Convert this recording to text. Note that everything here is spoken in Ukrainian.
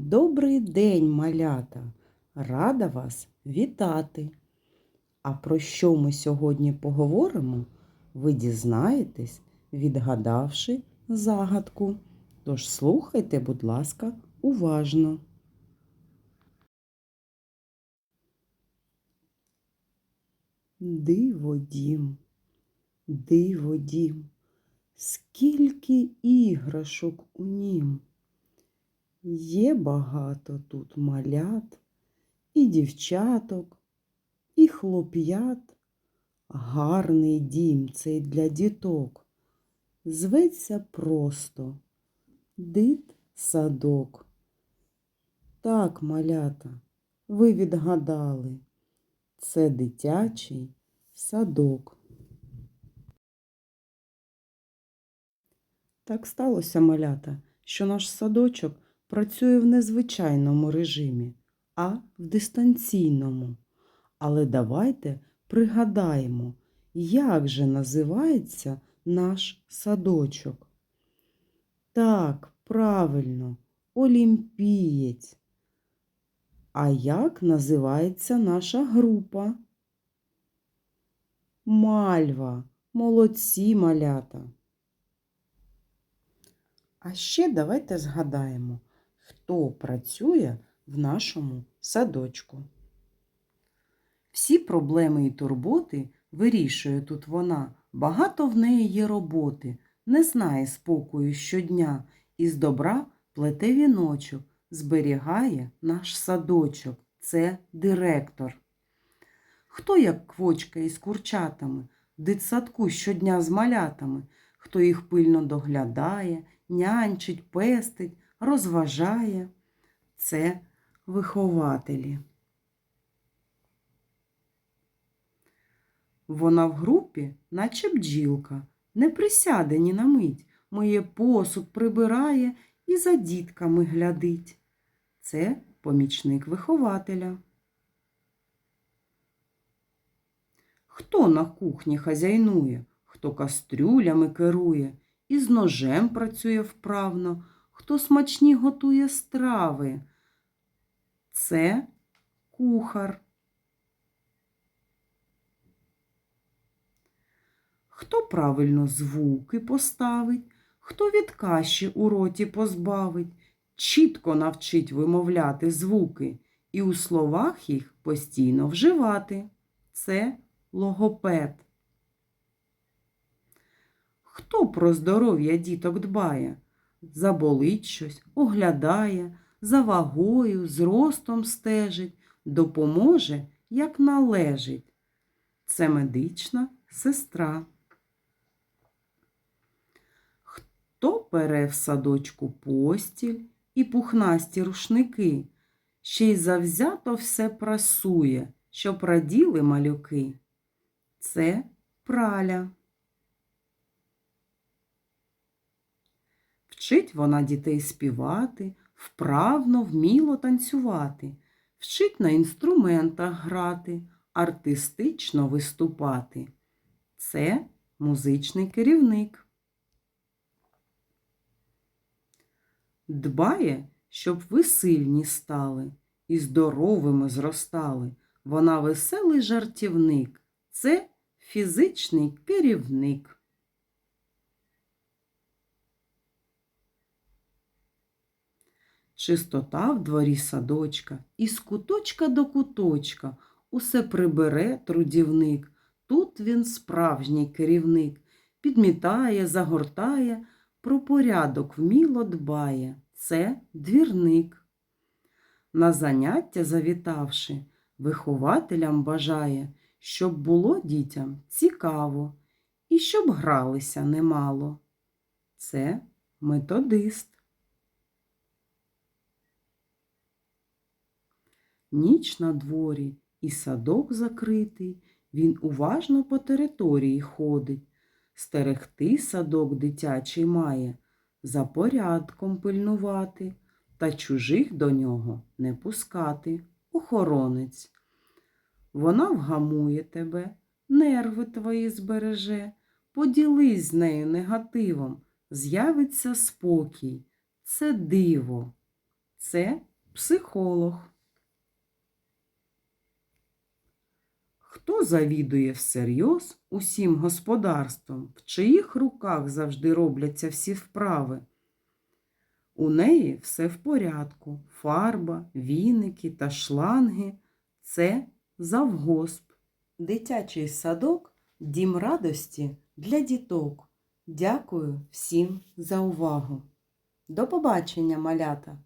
Добрий день, малята! Рада вас вітати! А про що ми сьогодні поговоримо, ви дізнаєтесь, відгадавши загадку. Тож слухайте, будь ласка, уважно. Диво дім, диво дім, скільки іграшок у нім. Є багато тут малят, і дівчаток, і хлоп'ят. Гарний дім цей для діток. Зветься просто дит садок. Так, малята, ви відгадали. Це дитячий садок. Так сталося, малята, що наш садочок працює в незвичайному режимі, а в дистанційному. Але давайте пригадаємо, як же називається наш садочок. Так, правильно, олімпієць. А як називається наша група? Мальва, молодці малята. А ще давайте згадаємо, хто працює в нашому садочку. Всі проблеми і турботи вирішує тут вона. Багато в неї є роботи, не знає спокою щодня, і з добра плете віночок, зберігає наш садочок. Це директор. Хто як квочка із курчатами, в дитсадку щодня з малятами, хто їх пильно доглядає, нянчить, пестить, розважає. Це вихователі. Вона в групі, наче бджілка, не присяде ні на мить, моє посуд прибирає і за дітками глядить. Це помічник вихователя. Хто на кухні хазяйнує, хто кастрюлями керує, і з ножем працює вправно, хто смачні готує страви. Це кухар. Хто правильно звуки поставить, хто від каші у роті позбавить, чітко навчить вимовляти звуки і у словах їх постійно вживати. Це логопед. Хто про здоров'я діток дбає, заболить щось, оглядає, за вагою, зростом стежить, допоможе, як належить. Це медична сестра. Хто пере в садочку постіль і пухнасті рушники, ще й завзято все прасує, щоб раділи малюки. Це праля. Вчить вона дітей співати, вправно, вміло танцювати, вчить на інструментах грати, артистично виступати. Це музичний керівник. Дбає, щоб ви сильні стали і здоровими зростали. Вона веселий жартівник. Це фізичний керівник. Чистота в дворі садочка, із куточка до куточка усе прибере трудівник. Тут він справжній керівник, підмітає, загортає, про порядок вміло дбає. Це двірник. На заняття завітавши, вихователям бажає, щоб було дітям цікаво і щоб гралися немало. Це методист. Ніч на дворі і садок закритий, він уважно по території ходить. Стерегти садок дитячий має, за порядком пильнувати та чужих до нього не пускати, охоронець. Вона вгамує тебе, нерви твої збереже, поділись з нею негативом, з'явиться спокій. Це диво, це психолог. Хто завідує всерйоз усім господарством, в чиїх руках завжди робляться всі вправи? У неї все в порядку. Фарба, віники та шланги це завгосп. Дитячий садок дім радості для діток. Дякую всім за увагу. До побачення, малята!